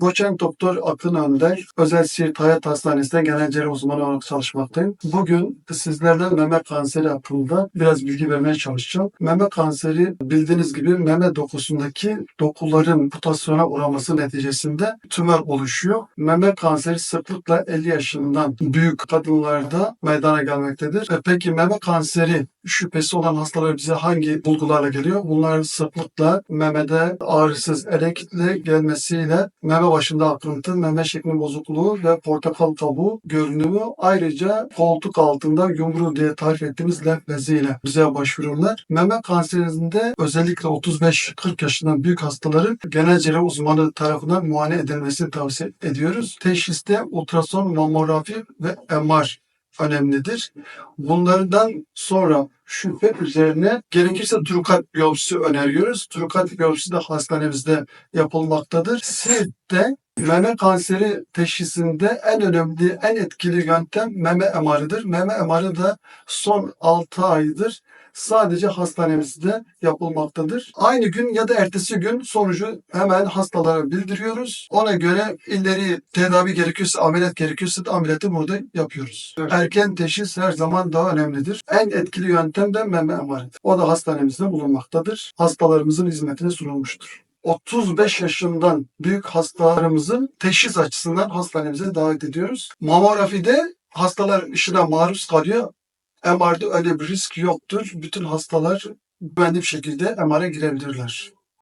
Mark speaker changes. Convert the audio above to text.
Speaker 1: Doçent Doktor Akın Önder, Özel Siirt Hayat Hastanesi'nde genel cerrah uzmanı olarak çalışmaktayım. Bugün sizlerle meme kanseri hakkında biraz bilgi vermeye çalışacağım. Meme kanseri bildiğiniz gibi meme dokusundaki dokuların mutasyona uğraması neticesinde tümör oluşuyor. Meme kanseri sıklıkla 50 yaşından büyük kadınlarda meydana gelmektedir. E Peki meme kanseri şüphesi olan hastalar bize hangi bulgularla geliyor? Bunlar sıklıkla memede ağrısız elektle gelmesiyle meme başında akıntı, meme şeklinin bozukluğu ve portakal kabuğu görünümü ayrıca koltuk altında yumru diye tarif ettiğimiz lenf beziyle bize başvururlar. Meme kanserinde özellikle 35-40 yaşından büyük hastaların genel cerrah uzmanı tarafından muayene edilmesini tavsiye ediyoruz. Teşhiste ultrason, mamografi ve MR önemlidir. Bunlardan sonra şüphe üzerine gerekirse trukat biyopsisi öneriyoruz. Trukat biyopsisi de hastanemizde yapılmaktadır. Sirt'te meme kanseri teşhisinde en önemli, en etkili yöntem meme MR'ıdır. Meme MR'ı da son 6 aydır sadece hastanemizde yapılmaktadır. Aynı gün ya da ertesi gün sonucu hemen hastalara bildiriyoruz. Ona göre ileri tedavi gerekiyorsa, ameliyat gerekiyorsa da ameliyatı burada yapıyoruz. Erken teşhis her zaman daha önemlidir. En etkili yöntem de meme MR'ıdır. O da hastanemizde bulunmaktadır. Hastalarımızın hizmetine sunulmuştur. 35 yaşından büyük hastalarımızın teşhis açısından hastanemize davet ediyoruz. Mamografide hastalar ışına maruz kalıyor. MR'da öyle bir risk yoktur. Bütün hastalar güvenli bir şekilde MR'a girebilirler.